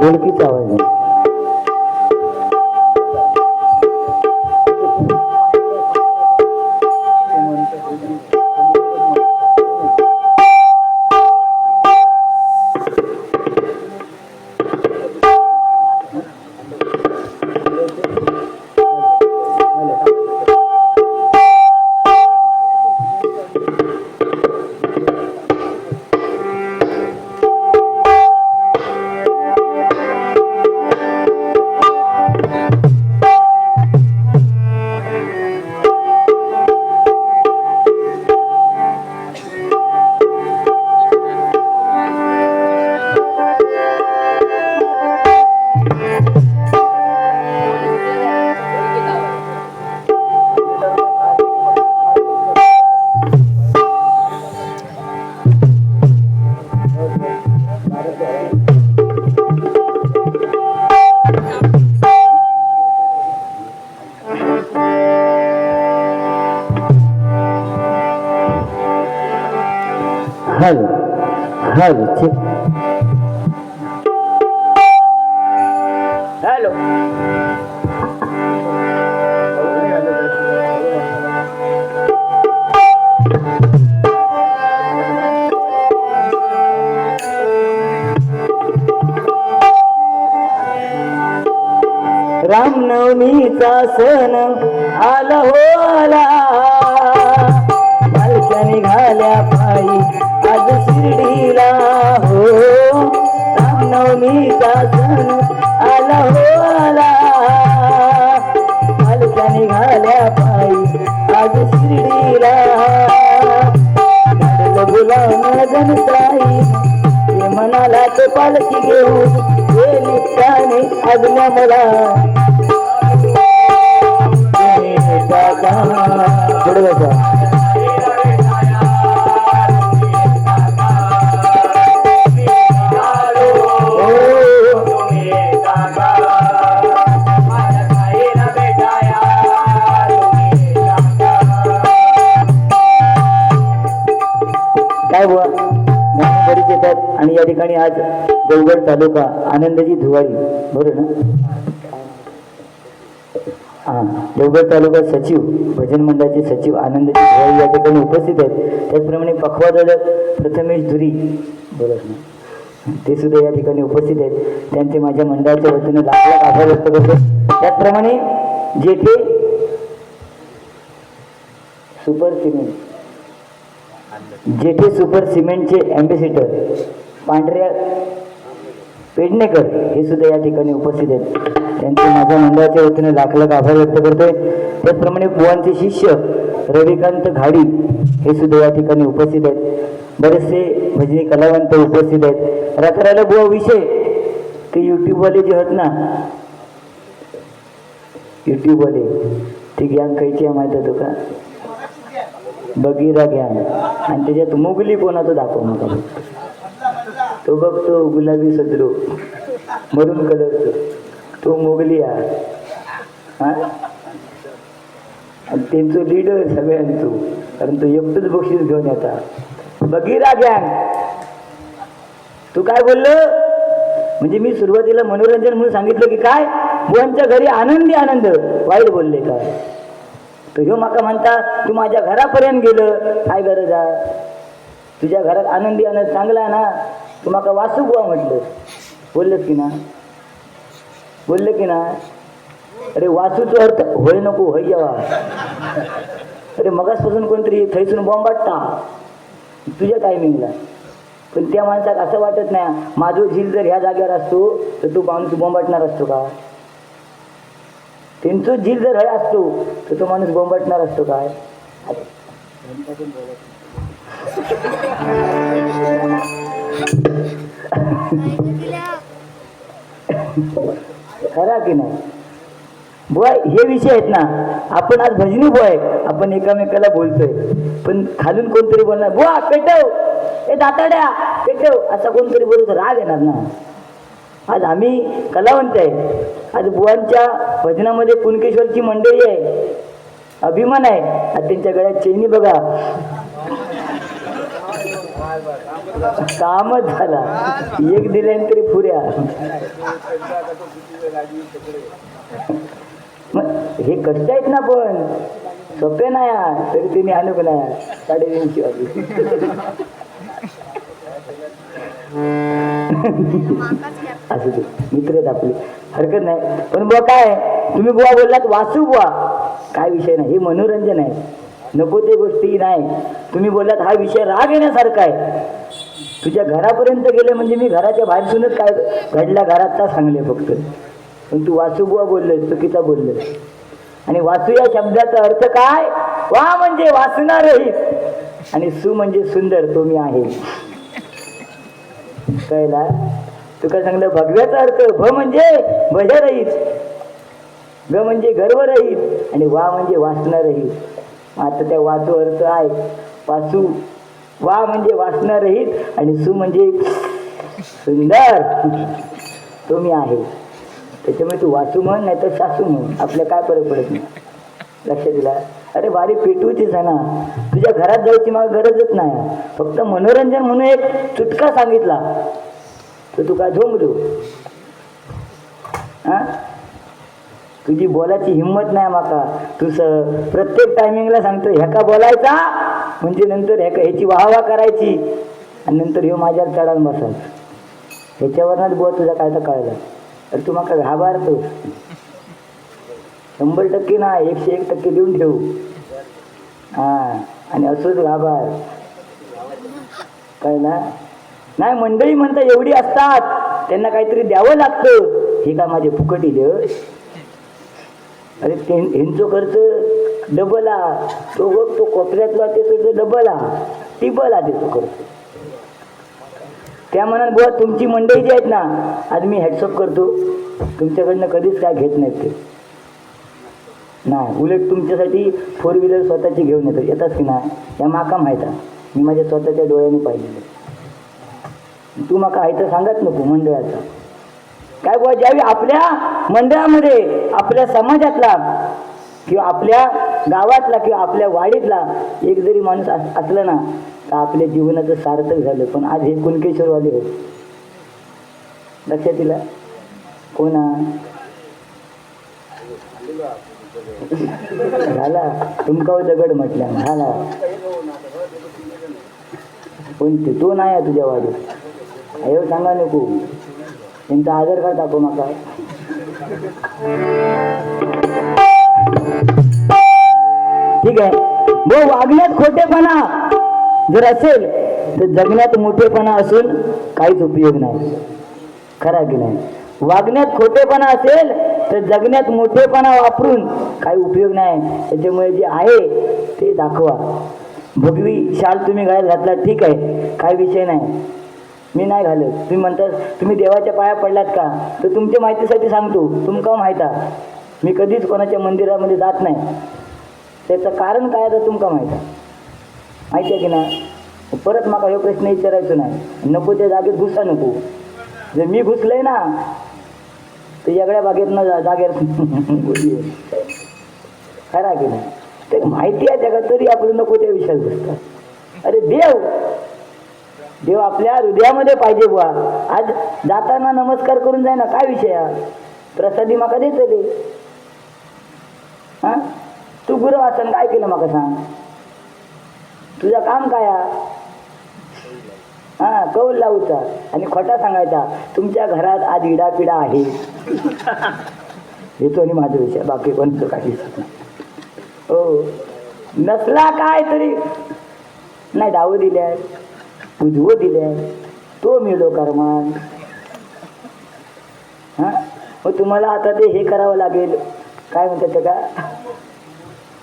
ढोलकीचा आवाज रामनवमीचा सण आला हो आला पालख्या निघाल्या पायी आज शिर्डीला. हो रामनवमीचा सण आला हो आला पालख्या निघाल्या पायी आज शिर्डीला. गुलाम जनताई हे मनाला तो पालखी घेऊन हे त्याने आज्ञा मला. पुढे बसा काय बुवा? नवीन परिचय आणि या ठिकाणी आज देवगड तालुका आनंदाची धुवारी. बरोबर ना? हा देवगड तालुका सचिव भजन मंडळाचे सचिव आनंदजी या ठिकाणी उपस्थित आहेत. त्याचप्रमाणे पखवा प्रथमेश धुरी बरोबर ना ते सुद्धा या ठिकाणी उपस्थित आहेत. त्यांचे माझ्या मंडळाच्या वतीने लाख लाख आभार व्यक्त करतो. त्याचप्रमाणे जेथे सुपर सिमेंट जेथे सुपर सिमेंटचे अँबेसिडर पांढऱ्या पेडणेकर हे सुद्धा या ठिकाणी उपस्थित आहेत. त्यांचे माझ्या मंडळाच्या वतीने लाख लाख आभार व्यक्त करतोय. त्याचप्रमाणे बुवांचे शिष्य रविकांत घाडी हे सुद्धा या ठिकाणी उपस्थित आहेत. बरेचसे भजनी कलावंत उपस्थित आहेत. रात्राला बुवा विषय. ते यूट्यूबवाले जे आहेत ना यूट्यूबवाले ते ज्ञान खायची आहे माहिती आहे का बगीरा ज्ञान. आणि त्याच्यात मुगली कोणाचं दाखव मग तो बघतो गुलाबी सदरो मरून कलरचं तो मोगली आ हा त्यांचं लीडर सगळ्यांचं. कारण तो एकटंच बक्षीस घेऊन येतात बघिरा ज्ञान तू काय बोललो? म्हणजे मी सुरुवातीला मनोरंजन म्हणून सांगितलं की काय? मुलांच्या घरी आनंदी आनंद. वाईट बोलले काय तर ह्यो माका म्हणता तू माझ्या घरापर्यंत गेलं. काय गरज आहे? तुझ्या घरात आनंदी आनंद चांगला ना? तू माका वासू बुवा म्हटलं. बोललं की ना. बोललं की ना. अरे वाचूचो अर्थ होय नको होय जेव्हा अरे मगासपासून कोणतरी थैसून बॉम्ब वाटता. तुझ्या टायमिंगला पण त्या माणसाक असं वाटत नाही माझो झील जर ह्या जागेवर असतो तर तू माणूस बोंबाटणार असतो का? त्यांचो झील जर हे असतो तर तो माणूस बोंबाटणार असतो काय? खरा की नाही? बुवा हे विषय आहेत ना आपण आज भजनी बुवा आहे आपण एकामेकाला बोलतोय. पण खालून कोणतरी बोलणार बुवा पेटव हे दाताड्या पेटव असा कोणतरी बोलतो राग येणार ना. आज आम्ही कलावंत आहे. आज बुवांच्या भजनामध्ये कुणकेश्वरची मंडळी आहे. अभिमान आहे. आज त्यांच्या गळ्यात चैनी बघा. कामच झाला. एक दिल्याने तरी पुऱ्या. मग हे कष्ट आहेत ना पण. सोपे नाही आहे. तरी तिने आणूक का नाही साडेतीनशे वाजले. असू दे. मित्र आपले. हरकत नाही. पण बुवा काय? तुम्ही बुवा बोललात वासू बुवा. काय विषय नाही. हे मनोरंजन आहे. नको ते गोष्टी नाही. तुम्ही बोललात हा विषय राग येण्यासारखा आहे. तुझ्या घरापर्यंत गेले म्हणजे मी घराच्या बाहेरसूनच काय घडल्या घरातचा सांगले फक्त. पण तू वासुबुवा बुवा चुकीचा बोलले आणि वासू या शब्दाचा अर्थ काय? वा म्हणजे वाचणार रहित आणि सु म्हणजे सुंदर तो मी आहे. कळला? तू काय सांगलं भगव्याचा अर्थ भ म्हणजे भज रहित ग म्हणजे गर्व रहित आणि वा म्हणजे वाचणार रहित आता त्या वाचू आहे वासू. वा म्हणजे वासना रहित आणि सु म्हणजे सुंदर. तो मी आहे. त्याच्यामुळे तू वाचू म्हण नाही तर सासू म्हण. आपल्या काय फरक पडत नाही. लक्ष दिला. अरे बारी पेटूचीच आहे ना तुझ्या घरात जायची मला गरजच नाही. फक्त मनोरंजन म्हणून एक चुटका सांगितला. तर तू काय झोंबलो? हा? तुझी बोलायची हिंमत नाही माका. तू स प्रत्येक टायमिंगला सांगतो ह्याका बोलायचा? म्हणजे नंतर ह्याका ह्याची वाहवा करायची. आणि नंतर ह्यो माझ्यावर चढावून बसायचा. ह्याच्यावरनंच बोल तुझा काय तर कळला अरे तू माका घाबरतो शंभर टक्के ना एकशे एक टक्के देऊन ठेवू. हां आणि असंच घाबार. कळला नाही मंडळी म्हणता एवढी असतात. त्यांना काहीतरी द्यावं लागतं. हे का माझे फुकटी देव अरे ते ह्यांचं खर्च डबल. हा तो बघ तो कोपऱ्यातला ते तुझं डबल. आ टिबल हा देतो खर्च. त्या मनात बुवा तुमची मंडळी जी आहेत ना आज मी हॅट्सअप करतो. तुमच्याकडनं कधीच काय घेत नाहीत ते. नाही उलट तुमच्यासाठी फोर व्हीलर स्वतःची घेऊन येतो. येतात की नाही? या माका माहीत आहे. मी माझ्या स्वतःच्या डोळ्याने पाहिलेलं तू माका आहे तर सांगत नको मंडळाचा. काय बुवा ज्यावेळी आपल्या मंडळामध्ये आपल्या समाजातला किंवा आपल्या गावातला किंवा आपल्या वाडीतला एक जरी माणूस असला ना तर आपल्या जीवनाचं सार्थक झालं. पण आज हे कुणकेश्वरवाले हो? लक्षात दिला कोणा झाला. तुमका दगड म्हटल्या. झाला. कोणते? तो नाही आहे तुझ्या वाडीत. अयो सांगा नको. त्यांचा आदर कार्ड दाखव माका ठीक आहे. भाऊ वागण्यात खोटेपणा. जर असेल तर जगण्यात मोठेपणा असून काहीच उपयोग नाही. खरा की नाही? वागण्यात खोटेपणा असेल तर जगण्यात मोठेपणा वापरून काही उपयोग नाही. त्याच्यामुळे जे आहे ते दाखवा. भगवी शाल तुम्ही गळ्यात घातला ठीक आहे. काही विषय नाही. मी नाही घालत. तुम्ही म्हणतात तुम्ही देवाच्या पाया पडलात का? तर तुमच्या माहितीसाठी सांगतो. तुमका माहीत? आहे मी कधीच कोणाच्या मंदिरामध्ये जात नाही. त्याचं कारण काय तर तुमका माहिती? आहे माहिती आहे की नाही? परत माका हे प्रश्न विचारायचो नाही. नको त्या जागेत घुसा नको. जर मी घुसले ना तर वेगळ्या बागेत न जागेत खरा की नाही? ते माहिती आहे जगात तरी आपलं नको त्या विषयात घुसतात अरे देव! देव आपल्या हृदयामध्ये पाहिजे बुवा. आज जाताना नमस्कार करून जाय ना काय विषय प्रसादी माका देतले हा? तू गुरु वाचन काय केलं माका सांग? तुझं काम काय हा? कौल लावचा आणि खोटा सांगायचा. तुमच्या घरात आज इडापिडा आहे. येतो आणि माझा विषय बाकी कोणतं काही हो. नसला काय तरी नाही डावं दिल्या उजवं दिल्या तो मिळो कर्मान। हा? मग तुम्हाला आता ते हे करावं लागेल. काय म्हणतात ते का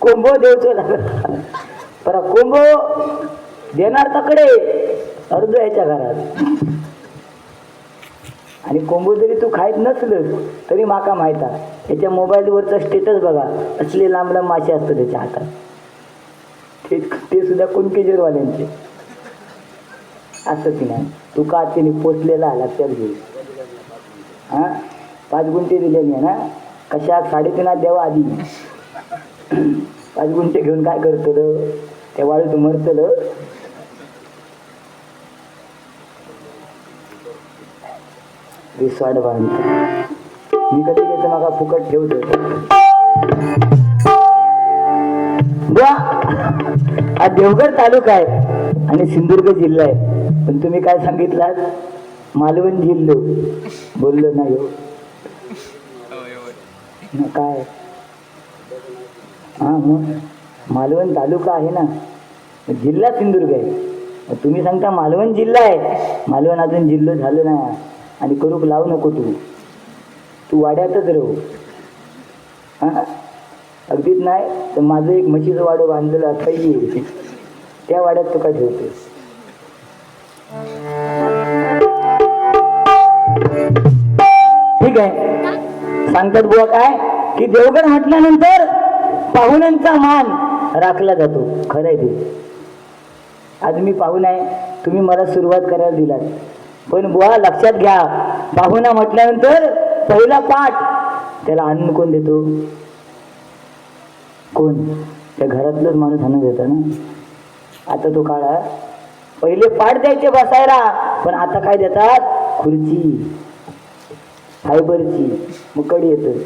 कोंबो देवचं लागलं. पर कोंबो देणार तकडे अर्ध याच्या घरात. आणि कोंबो जरी तू खायत नसलं तरी माका माहीत आहे. मोबाईलवरचा स्टेटस बघा. असले लांब लांब मासे असतात त्याच्या हातात. ते ते सुद्धा कुणकेजरवाल्यांचे असं की नाही. तू का तिने पोचलेला लक्षात घे. हां? पाच गुंठे दिले मी ना कशा? साडेतीनात देवा आधी. पाच गुंठे घेऊन काय करतलं? त्या वाळूत मरतलं? रिसॉर्ट बांधतो मी कधी घेतो मागा फुकट ठेवतो हा देवगड तालुका आहे आणि सिंधुदुर्ग जिल्हा आहे. पण तुम्ही काय सांगितलात मालवण जिल्हो बोललो नाही हो. काय? हा मग मालवण तालुका आहे ना जिल्हा सिंधुदुर्ग आहे. तुम्ही सांगता मालवण जिल्हा आहे. मालवण अजून जिल्हा झालं नाही. आणि करूक लावू नको तू. तू वाड्यातच राहू. हा? अगदीच नाही तर माझं एक म्हशीचं वाडं बांधलेलं आता त्या वाड्यात तुका ठेवतो ठीक आहे. सांगतात बुवा काय? की देवगड म्हटल्यानंतर पाहुण्यांचा मान राखला जातो. खरं आहे ते. आज मी पाहुणा आहे. तुम्ही मला सुरुवात करायला दिलात. पण बुवा लक्षात घ्या. पाहुणा म्हटल्यानंतर पहिला पाठ त्याला अन्न कोण देतो? कोण? त्या घरातलंच माणूस अन्न देतो ना? आता तो काळा पहिले पाठ द्यायचे बसायला पण आता काय देतात? खुर्ची. फायबरची. मग कडी येतं.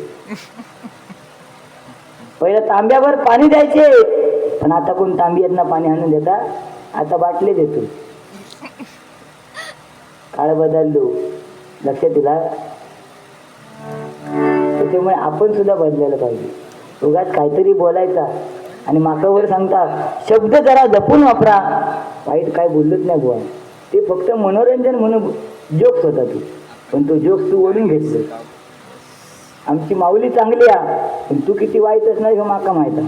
पहिलं तांब्यावर पाणी द्यायचे पण आता कोण तांब्यात पाणी आणून देता? आता बाटले देतो. काळ बदललो. लक्षात तुला त्याच्यामुळे आपण सुद्धा बदलायला पाहिजे. उगाच काहीतरी बोलायचा. आणि माकावर सांगता शब्द जरा जपून वापरा. वाईट काय बोललोच नाही बुवा. ते फक्त मनोरंजन म्हणून जोक्स होता तू. पण तो जोक्स तू ओढून घेतलं आमची माऊली चांगली आहे पण तू किती वाईट असणार हे माका माहीत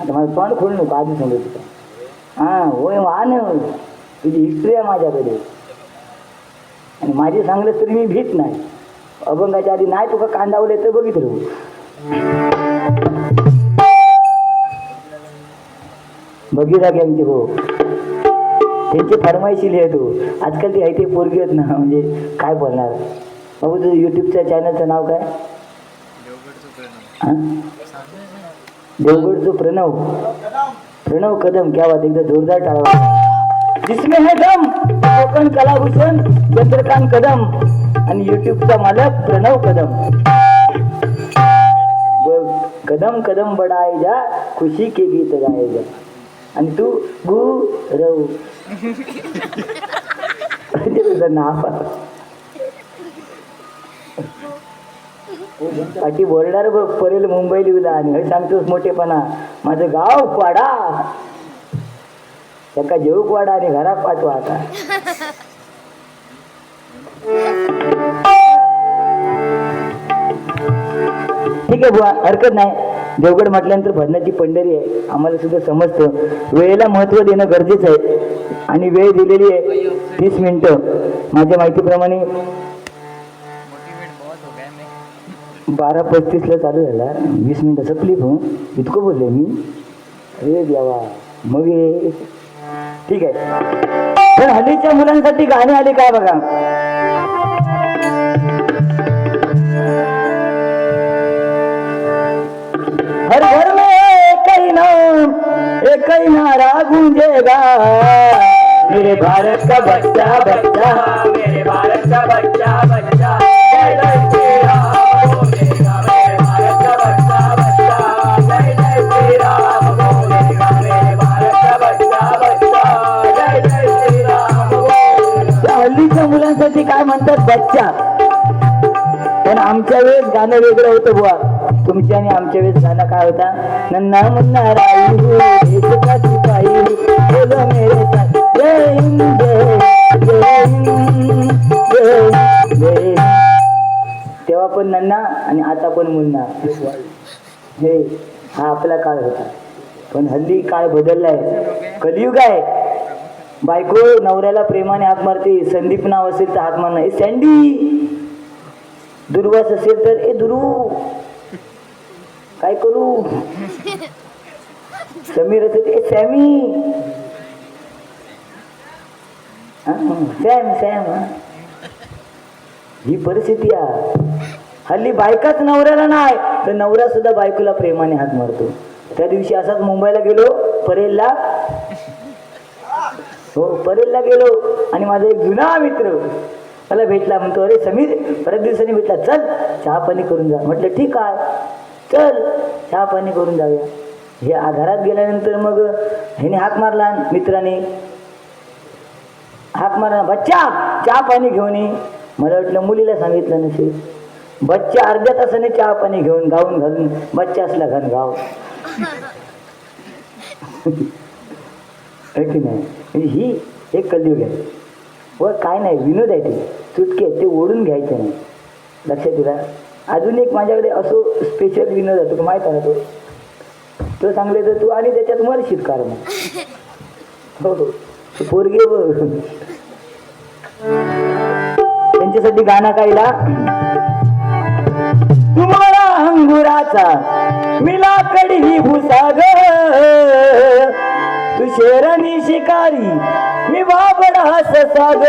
आता माझं तोंड खोल नको आधी सांगू तुला हां होय वाहन तुझी हिस्ट्री आहे माझ्याकडे. आणि माझी सांगलं तरी मी भीत नाही. अभंगाच्या आधी नाही तुका कांदावले तर बघित राहू बघितला यांची हो. त्यांची फरमाईशी लिहितो आजकाल ती आहे ते पोरगी आहेत ना म्हणजे काय बोलणार? बाबू तुझं युट्यूबच्या चॅनलचं नाव काय? देवगडचं प्रणव. प्रणव. कदम क्या बात एकदा जोरदार टाळा. जिसमें है दम कोकण कलाभूषण चंद्रकांत कदम. आणि युट्यूबचा मालक प्रणव कदम. बघ, कदम कदम बढाए जा खुशी के गीत गाए जा आणि तू गु रव म्हणजे तुझं नाव पाठी बोलणार बघ परेल मुंबई लिहिला आणि हे सांगतोस मोठेपणा. माझं गाव पाडा. त्याका जेवूक वाडा आणि घरात पाठवा आता. ठीक आहे बुवा हरकत नाही. देवगड म्हटल्यानंतर भजनाची पंढरी आहे. आम्हाला सुद्धा समजतं. वेळेला महत्त्व देणं गरजेचं आहे. आणि वेळ दिलेली आहे तीस मिनटं. माझ्या माहितीप्रमाणे बारा पस्तीसला चालू झाला. वीस मिनिटं सपली हो इतकं बोलले मी. अरे देवा. मग ठीक आहे. पण हल्लीच्या मुलांसाठी गाणे आले काय बघा? एक नारा गूंजेगा मेरे भारत का बच्चा बच्चा. मेरे भारत का बच्चा बच्चा. जय जय श्री राम बोलेगा मेरे भारत का बच्चा बच्चा. जय जय श्री राम बोलेगा मेरे भारत का बच्चा बच्चा. जय जय श्री राम बोलेगा. हल्लीच्या मुलांसाठी काय म्हणतात बच्चा? पण आमच्या वेळेस गाणं वेगळं होतं बुवा. तुमच्या आणि आमच्या वेळेस झाला काय होता? नन्ना मुन्ना राई हो, हो, बोलो मेरे साथ जय हिंद जय हिंद जय जय तेव्हा पण नन्ना आणि आता पण मुन्ना. हे हा आपला काळ होता. पण हल्ली काळ बदललाय. कलियुग आहे. बायको नवऱ्याला प्रेमाने हाक मारते संदीप नाव असेल तर हाक मारणार. ए सँडी दुर्वास असेल तर ए दुरू! काय करू? समीर असेल तर सॅमी. सॅम सॅम ही. परिस्थिती आहे. हल्ली बायकाच नवऱ्याला नाही तर नवरा सुद्धा बायकोला प्रेमाने हात मारतो. त्या दिवशी असाच मुंबईला गेलो परेलला. हो परेलला गेलो आणि माझा एक जुना मित्र मला भेटला. म्हणतो अरे समीर परत दिवसांनी भेटला. चल चहा पाणी करून जा. म्हटलं ठीक आहे. चल चहा पाणी करून जाऊया. हे आधारात गेल्यानंतर मग ह्याने हाक मारला मित्राने. हाक मारला बच्चा चहा पाणी घेऊन ये. मला वाटलं मुलीला सांगितलं नसेल. बच्चा अर्ध्या तासाने चहा पाणी घेऊन गाऊन घालून बच्चा असला घन गाव? की नाही? ही एक कलयुग आहे. व काय नाही विनोद आहे ते. चुटके ते ओढून घ्यायचे नाही. लक्षात येतात अजून एक माझ्याकडे असो स्पेशल विनर आहे तुला माहीत आहे ना तो? तो सांगले तर तू आणि त्याच्यात मरशील शिकार मग. हो हो. पोरगे बघ. त्यांच्यासाठी गाणं गायला तुम्हाला अंगुराचा मिला कडी भुसाग तू शेरणी शिकारी मी बाबडा ससाग